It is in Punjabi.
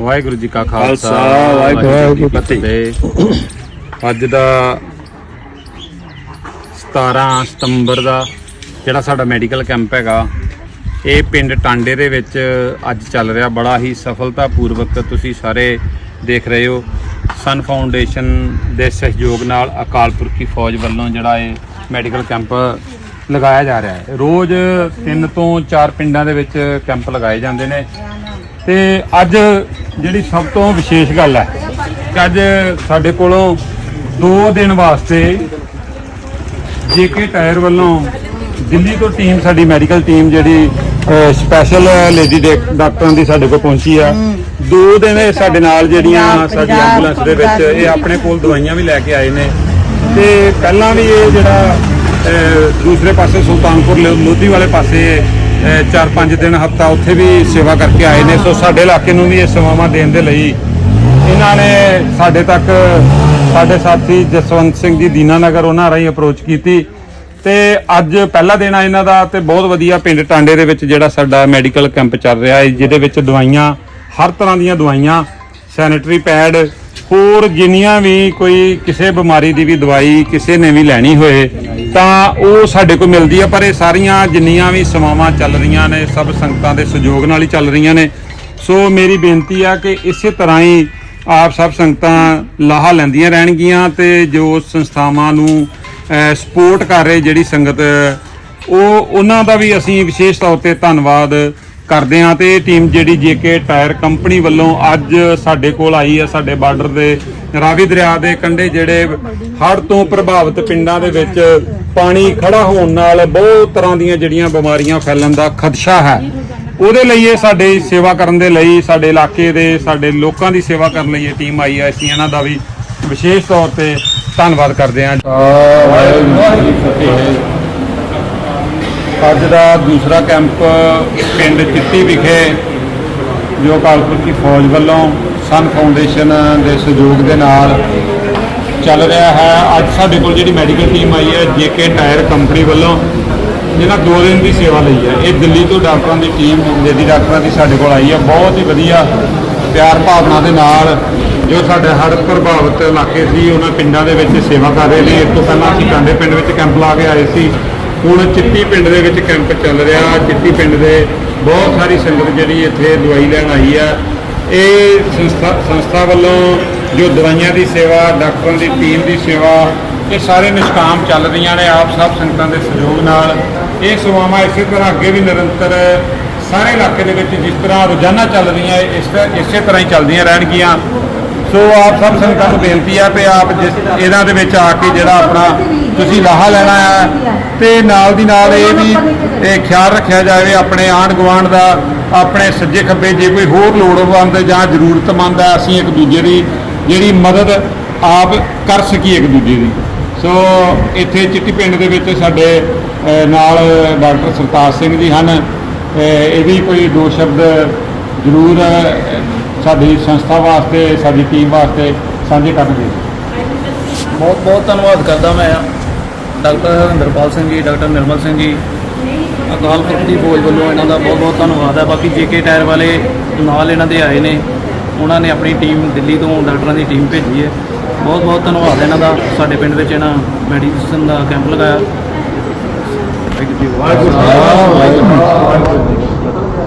ਵਾਹਿਗੁਰੂ ਜੀ ਕਾ ਖਾਲਸਾ ਵਾਹਿਗੁਰੂ ਜੀ ਕੀ ਫਤਿਹ। ਅੱਜ ਦਾ 17 ਸਤੰਬਰ ਦਾ ਜਿਹੜਾ ਸਾਡਾ ਮੈਡੀਕਲ ਕੈਂਪ ਹੈਗਾ ਇਹ ਪਿੰਡ ਟਾਂਡੇ ਦੇ ਵਿੱਚ ਅੱਜ ਚੱਲ ਰਿਹਾ। ਬੜਾ ਹੀ ਸਫਲਤਾਪੂਰਵਕ ਤੁਸੀਂ ਸਾਰੇ ਦੇਖ ਰਹੇ ਹੋ। ਸਨ ਫਾਊਂਡੇਸ਼ਨ ਦੇ ਸਹਿਯੋਗ ਨਾਲ ਅਕਾਲ ਪੁਰਖੀ ਫੌਜ ਵੱਲੋਂ ਜਿਹੜਾ ਇਹ ਮੈਡੀਕਲ ਕੈਂਪ ਲਗਾਇਆ ਜਾ ਰਿਹਾ ਹੈ। ਰੋਜ਼ 3 ਤੋਂ 4 ਪਿੰਡਾਂ ਦੇ ਵਿੱਚ ਕੈਂਪ ਲਗਾਏ ਜਾਂਦੇ ਨੇ। ਤੇ ਅੱਜ ਜਿਹੜੀ ਸਭ ਤੋਂ ਵਿਸ਼ੇਸ਼ ਗੱਲ ਹੈ ਕਿ ਅੱਜ ਸਾਡੇ ਕੋਲੋਂ 2 ਦਿਨ ਵਾਸਤੇ ਜੇਕੇ ਟਾਇਰ ਵੱਲੋਂ ਦਿੱਲੀ ਤੋਂ ਟੀਮ ਸਾਡੀ ਮੈਡੀਕਲ ਟੀਮ ਜਿਹੜੀ ਸਪੈਸ਼ਲ ਲੇਡੀ ਡਾਕਟਰਾਂ ਦੀ ਸਾਡੇ ਕੋਲ ਪਹੁੰਚੀ ਆ। ਦੋ ਦਿਨ ਇਹ ਸਾਡੇ ਨਾਲ ਜਿਹੜੀਆਂ ਸਾਡੀ ਐਂਬੂਲੈਂਸ ਦੇ ਵਿੱਚ ਇਹ ਆਪਣੇ ਕੋਲ ਦਵਾਈਆਂ ਵੀ ਲੈ ਕੇ ਆਏ ਨੇ। ਤੇ ਪਹਿਲਾਂ ਵੀ ਇਹ ਜਿਹੜਾ ਦੂਸਰੇ ਪਾਸੇ ਸੁਲਤਾਨਪੁਰ ਲੋਧੀ ਵਾਲੇ ਪਾਸੇ 4-5 ਦਿਨ ਹਫਤਾ ਉੱਥੇ ਵੀ ਸੇਵਾ ਕਰਕੇ ਆਏ ਨੇ। ਸੋ ਸਾਡੇ ਇਲਾਕੇ ਨੂੰ ਵੀ ਇਹ ਸੇਵਾਵਾਂ ਦੇਣ ਦੇ ਲਈ ਇਹਨਾਂ ਨੇ ਸਾਡੇ ਤੱਕ ਸਾਡੇ ਸਾਥੀ ਜਸਵੰਤ ਸਿੰਘ ਜੀ ਦੀਨਾਨਗਰ ਉਹਨਾਂ ਰਾਹੀਂ ਅਪਰੋਚ ਕੀਤੀ ਤੇ ਅੱਜ ਪਹਿਲਾ ਦਿਨ ਆ ਇਹਨਾਂ ਦਾ ਤੇ ਬਹੁਤ ਵਧੀਆ ਪਿੰਡ ਟਾਂਡੇ ਦੇ ਵਿੱਚ ਜਿਹੜਾ ਸਾਡਾ ਮੈਡੀਕਲ ਕੈਂਪ ਚੱਲ ਰਿਹਾ ਹੈ, ਜਿਹਦੇ ਵਿੱਚ ਦਵਾਈਆਂ, ਹਰ ਤਰ੍ਹਾਂ ਦੀਆਂ ਦਵਾਈਆਂ, ਸੈਨੀਟਰੀ ਪੈਡ, ਹੋਰ ਜਿੰਨੀਆਂ ਵੀ ਕੋਈ ਕਿਸੇ ਬਿਮਾਰੀ ਦੀ ਵੀ ਦਵਾਈ ਕਿਸੇ ਨੇ ਵੀ ਲੈਣੀ ਹੋਏ ਤਾਂ ਉਹ ਸਾਡੇ ਕੋਲ ਮਿਲਦੀ ਆ, ਪਰ ਇਹ ਸਾਰੀਆਂ ਜਿੰਨੀਆਂ ਵੀ ਸੇਵਾਵਾਂ ਚੱਲ ਰਹੀਆਂ ਨੇ, ਸਭ ਸੰਗਤਾਂ ਦੇ ਸਹਿਯੋਗ ਨਾਲ ਹੀ ਚੱਲ ਰਹੀਆਂ ਨੇ। ਸੋ ਮੇਰੀ ਬੇਨਤੀ ਆ ਕਿ ਇਸੇ ਤਰ੍ਹਾਂ ਹੀ ਆਪ ਸਭ ਸੰਗਤਾਂ ਲਾਹਾ ਲੈਂਦੀਆਂ ਰਹਿਣਗੀਆਂ ਤੇ ਜੋ ਸੰਸਥਾਵਾਂ ਨੂੰ ਸਪੋਰਟ ਕਰ ਰਹੇ ਜਿਹੜੀ ਸੰਗਤ, ਉਹ ਉਹਨਾਂ ਦਾ ਵੀ ਅਸੀਂ ਵਿਸ਼ੇਸ਼ ਤੌਰ ਤੇ ਧੰਨਵਾਦ ਕਰਦੇ ਹਾਂ ਤੇ ਇਹ ਟੀਮ ਜਿਹੜੀ ਜੇਕੇ ਟਾਇਰ ਕੰਪਨੀ ਵੱਲੋਂ ਅੱਜ ਸਾਡੇ ਕੋਲ ਆਈ ਹੈ ਸਾਡੇ ਬਾਰਡਰ ਦੇ ਰਾਵੀ ਦਰਿਆ ਦੇ ਕੰਢੇ ਜਿਹੜੇ ਹੜ੍ਹ ਤੋਂ ਪ੍ਰਭਾਵਿਤ ਪਿੰਡਾਂ ਦੇ ਵਿੱਚ ਪਾਣੀ ਖੜਾ ਹੋਣ ਨਾਲ ਬਹੁਤ ਤਰ੍ਹਾਂ ਦੀਆਂ ਜਿਹੜੀਆਂ ਬਿਮਾਰੀਆਂ ਫੈਲਣ ਦਾ ਖਦਸ਼ਾ ਹੈ। ਉਹਦੇ ਲਈ ਇਹ ਸਾਡੇ ਸੇਵਾ ਕਰਨ ਦੇ ਲਈ, ਸਾਡੇ ਇਲਾਕੇ ਦੇ, ਸਾਡੇ ਲੋਕਾਂ ਦੀ ਸੇਵਾ ਕਰਨ ਲਈ ਇਹ ਟੀਮ ਆਈ ਹੈ। ਅਸੀਂ ਇਹਨਾਂ ਦਾ ਵੀ ਵਿਸ਼ੇਸ਼ ਤੌਰ ਤੇ ਧੰਨਵਾਦ ਕਰਦੇ ਹਾਂ। ਵਾਹਿਗੁਰੂ ਜੀ ਫਤਿਹ। ਅੱਜ ਦਾ ਦੂਸਰਾ ਕੈਂਪ ਪਿੰਡ ਚਿੱਟੀ ਵਿਖੇ, ਜੋ ਕਾਲਪੁਰ ਦੀ ਫੌਜ ਵੱਲੋਂ ਸਨ ਫਾਊਂਡੇਸ਼ਨ ਦੇ ਸਹਿਯੋਗ ਦੇ ਨਾਲ ਚੱਲ ਰਿਹਾ ਹੈ। ਅੱਜ ਸਾਡੇ ਕੋਲ ਜਿਹੜੀ ਮੈਡੀਕਲ ਟੀਮ ਆਈ ਹੈ, ਜੇਕੇ ਟਾਇਰ ਕੰਪਨੀ ਵੱਲੋਂ, ਜਿਹਨਾਂ ਦੋ ਦਿਨ ਦੀ ਸੇਵਾ ਲਈ ਹੈ। ਇਹ ਦਿੱਲੀ ਤੋਂ ਡਾਕਟਰਾਂ ਦੀ ਟੀਮ ਲੇਡੀ ਡਾਕਟਰਾਂ ਦੀ ਸਾਡੇ ਕੋਲ ਆਈ ਹੈ। ਬਹੁਤ ਹੀ ਵਧੀਆ ਪਿਆਰ ਭਾਵਨਾ ਦੇ ਨਾਲ ਜੋ ਸਾਡੇ ਹੜ੍ਹ ਪ੍ਰਭਾਵਿਤ ਇਲਾਕੇ ਸੀ, ਉਹਨਾਂ ਪਿੰਡਾਂ ਦੇ ਵਿੱਚ ਸੇਵਾ ਕਰ ਰਹੇ ਨੇ। ਇਸ ਤੋਂ ਪਹਿਲਾਂ ਅਸੀਂ ਕਾਂਡੇ ਪਿੰਡ ਵਿੱਚ ਕੈਂਪ ਲਾ ਕੇ ਆਏ ਸੀ। ਹੁਣ ਚਿੱਤੀ ਪਿੰਡ ਦੇ ਵਿੱਚ ਕੈਂਪ ਚੱਲ ਰਿਹਾ। ਚਿੱਤੀ ਪਿੰਡ ਦੇ ਬਹੁਤ ਸਾਰੀ ਸੰਗਤ ਜਿਹੜੀ ਇੱਥੇ ਦਵਾਈ ਲੈਣ ਆਈ ਹੈ। ਇਹ ਸੰਸਥਾ ਸੰਸਥਾ ਵੱਲੋਂ ਜੋ ਦਵਾਈਆਂ ਦੀ ਸੇਵਾ, ਡਾਕਟਰਾਂ ਦੀ ਟੀਮ ਦੀ ਸੇਵਾ, ਇਹ ਸਾਰੇ ਨਿਸ਼ਕਾਮ ਚੱਲ ਰਹੀਆਂ ਨੇ, ਆਪ ਸਭ ਸੰਗਤਾਂ ਦੇ ਸਹਿਯੋਗ ਨਾਲ। ਇਹ ਸੇਵਾਵਾਂ ਇਸੇ ਤਰ੍ਹਾਂ ਅੱਗੇ ਵੀ ਨਿਰੰਤਰ ਸਾਰੇ ਇਲਾਕੇ ਦੇ ਵਿੱਚ ਜਿਸ ਤਰ੍ਹਾਂ ਰੋਜ਼ਾਨਾ ਚੱਲ ਰਹੀਆਂ, ਇਸ ਤਰ੍ਹਾਂ- ਇਸੇ ਤਰ੍ਹਾਂ ਹੀ ਚੱਲਦੀਆਂ ਰਹਿਣਗੀਆਂ। ਸੋ ਆਪ ਸਭ ਸੰਗਤਾਂ ਨੂੰ ਬੇਨਤੀ ਆ ਕਿ ਆਪ ਜਿਸ ਇਹਨਾਂ ਦੇ ਵਿੱਚ ਆ ਕੇ ਜਿਹੜਾ ਆਪਣਾ ਤੁਸੀਂ ਲਾਹਾ ਲੈਣਾ ਹੈ ਤੇ ਨਾਲ ਦੀ ਨਾਲ ਇਹ ਵੀ ਇਹ ਖਿਆਲ ਰੱਖਿਆ ਜਾਵੇ, ਆਪਣੇ ਆਂਢ ਗੁਆਂਢ ਦਾ ਆਪਣੇ ਸੱਜੇ ਖੱਬੇ ਜੇ ਕੋਈ ਹੋਰ ਲੋੜਵੰਦ ਜਾਂ ਜ਼ਰੂਰਤਮੰਦ ਹੈ ਅਸੀਂ ਇੱਕ ਦੂਜੇ ਦੀ ਜਿਹੜੀ ਮਦਦ ਆਪ ਕਰ ਸਕੀਏ ਇੱਕ ਦੂਜੇ ਦੀ। ਸੋ ਇੱਥੇ ਚਿੱਟੀ ਪਿੰਡ ਦੇ ਵਿੱਚ ਸਾਡੇ ਨਾਲ ਡਾਕਟਰ ਸਰਤਾਜ ਸਿੰਘ ਜੀ ਹਨ। ਇਹ ਵੀ ਕੋਈ ਦੋ ਸ਼ਬਦ ਜ਼ਰੂਰ ਸਾਡੀ ਸੰਸਥਾ ਵਾਸਤੇ, ਸਾਡੀ ਟੀਮ ਵਾਸਤੇ ਸਾਂਝੇ ਕਰਨਗੇ। ਬਹੁਤ ਬਹੁਤ ਧੰਨਵਾਦ ਕਰਦਾ ਮੈਂ ਡਾਕਟਰ ਹਰਿੰਦਰਪਾਲ ਸਿੰਘ ਜੀ, ਡਾਕਟਰ ਨਿਰਮਲ ਸਿੰਘ ਜੀ ਅਕਾਲ ਪੁਰਖ ਦੀ ਫੌਜ ਵੱਲੋਂ ਇਹਨਾਂ ਦਾ ਬਹੁਤ ਬਹੁਤ ਧੰਨਵਾਦ ਹੈ। ਬਾਕੀ ਜੇਕੇ ਟਾਇਰ ਵਾਲੇ ਨਾਲ ਇਹਨਾਂ ਦੇ ਆਏ ਨੇ, ਉਹਨਾਂ ਨੇ ਆਪਣੀ ਟੀਮ ਦਿੱਲੀ ਤੋਂ ਡਾਕਟਰਾਂ ਦੀ ਟੀਮ ਭੇਜੀ ਹੈ। ਬਹੁਤ ਬਹੁਤ ਧੰਨਵਾਦ ਇਹਨਾਂ ਦਾ, ਸਾਡੇ ਪਿੰਡ ਵਿੱਚ ਇਹਨਾਂ ਮੈਡੀਸਨ ਦਾ ਕੈਂਪ ਲਗਾਇਆ। ਵਾਹਿਗੁਰੂ ਜੀ ਕਾ ਵਾਹਿਗੁਰੂ